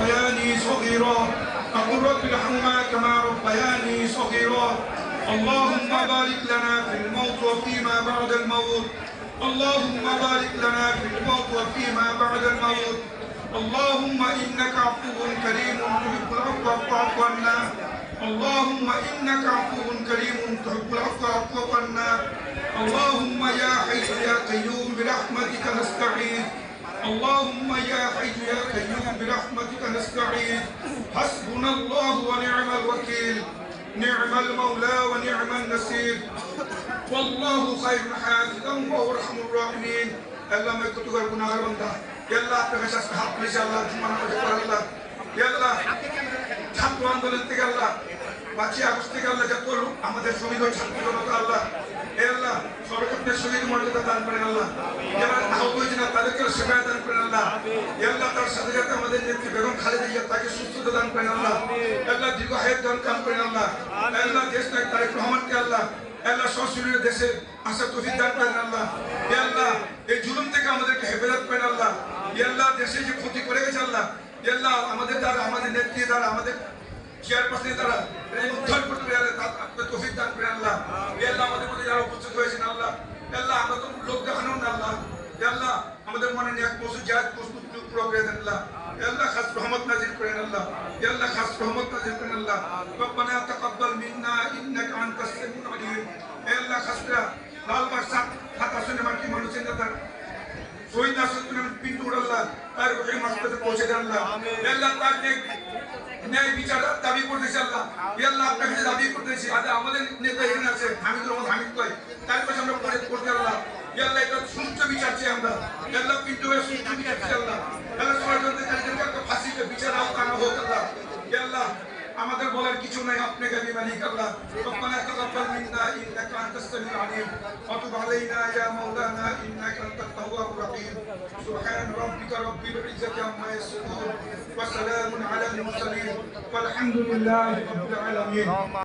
ربياني صغيرا أقول رب ارحمهما كما ربياني صغيرا. اللهم بارك لنا في الموت وفيما بعد الموت. اللهم بارك لنا في الموت وفيما بعد الموت. اللهم إنك عفو كريم تحب العفو فاعف عنا. اللهم إنك عفو كريم تحب العفو فاعف عنا. اللهم يا حي يا قيوم برحمتك نستعين. اللهم يا حي يا قيوم برحمتك نستعين حسبنا الله ونعم الوكيل نعم المولى ونعم النصير والله خير حافظا وهو ارحم الراحمين আল্লাহ আমি কত করে গুনাহগার বান্দা আল্লাহ আপনার কাছে আজকে হাত তুলেছি আল্লাহ তোমার নামাজ পড়া আল্লাহ আল্লাহ ছাত্র আন্দোলন থেকে আল্লাহ পাঁচই আগস্ট থেকে আল্লাহ যত লোক আমাদের শহীদ হয় ছাত্র জনতা আল্লাহ এ আল্লাহ সর্বক্ষেত্রে শহীদ মর্যাদা দান করেন আল্লাহ যারা আহত হয়েছে না তাদেরকে সেবায় দান করেন আল্লাহ আল্লাহ তার সাথে সাথে আমাদের নেত্রী বেগম খালেদা জিয়া তাকে সুস্থতা দান করেন আল্লাহ। আল্লাহ দীর্ঘ হায়াত দান কাম করেন আল্লাহ। আল্লাহ আমাদের দ্বারা, আমাদের আমাদের চেয়ারপারসনের দ্বারা এই উদ্ধার করতে পেরে আল্লাহ তার আপনার তৌফিক দান করেন আল্লাহ এ আল্লাহ আমাদের মধ্যে যারা উপস্থিত হয়েছেন আল্লাহ এ আল্লাহ আমরা তো লোক দেখানো না আল্লাহ এ আল্লাহ মসুদ জাহাজ প্রস্তুত পুরো করে দেন আল্লাহ। আল্লাহ খাস রহমত নাজির করেন আল্লাহ। আল্লাহ খাস রহমত নাজির করেন আল্লাহ। রব্বানা তাকাব্বাল মিন্না ইন্নাকা আনতাস সামিউল আলিম। আল্লাহ খাসরা লাল বাদশাহ হাত আসনে মাটি মানুষের নেতা শহীদ নাসরুদ্দিন পিন্টু আল্লাহ। তার রুহের মাসকাতে পৌঁছে দেন আল্লাহ। এ আল্লাহ তার ন্যায় বিচার দাবি করতেছি আল্লাহ। আল্লাহ আপনার কাছে দাবি করতেছি আজ আমাদের নেতা এখানে আছে হামিদুর রহমান হামিদ কয়। তার পাশে আমরা আল্লাহ ষড়যন্ত্রকারীদেরকে একটা ফাঁসিতে বিচার আওতানো হোক আল্লাহ। আল্লাহ, আমাদের বলার কিছু নাই, আপনি গাবি মালিক, আল্লাহ। তাকাব্বাল মিন্না ইন্নাকা আনতাস সামিউল আলিম। ওয়া তুব আলাইনা ইয়া মাওলানা ইন্নাকা আনতাত তাওয়াবুর রহিম সুবহান রাব্বিকা রাব্বিল ইজ্জাতি আম্মা ইয়াসিফুন। ওয়া সালামুন আলাল মুরসালিন। ওয়ালহামদুলিল্লাহি রাব্বিল আলামিন।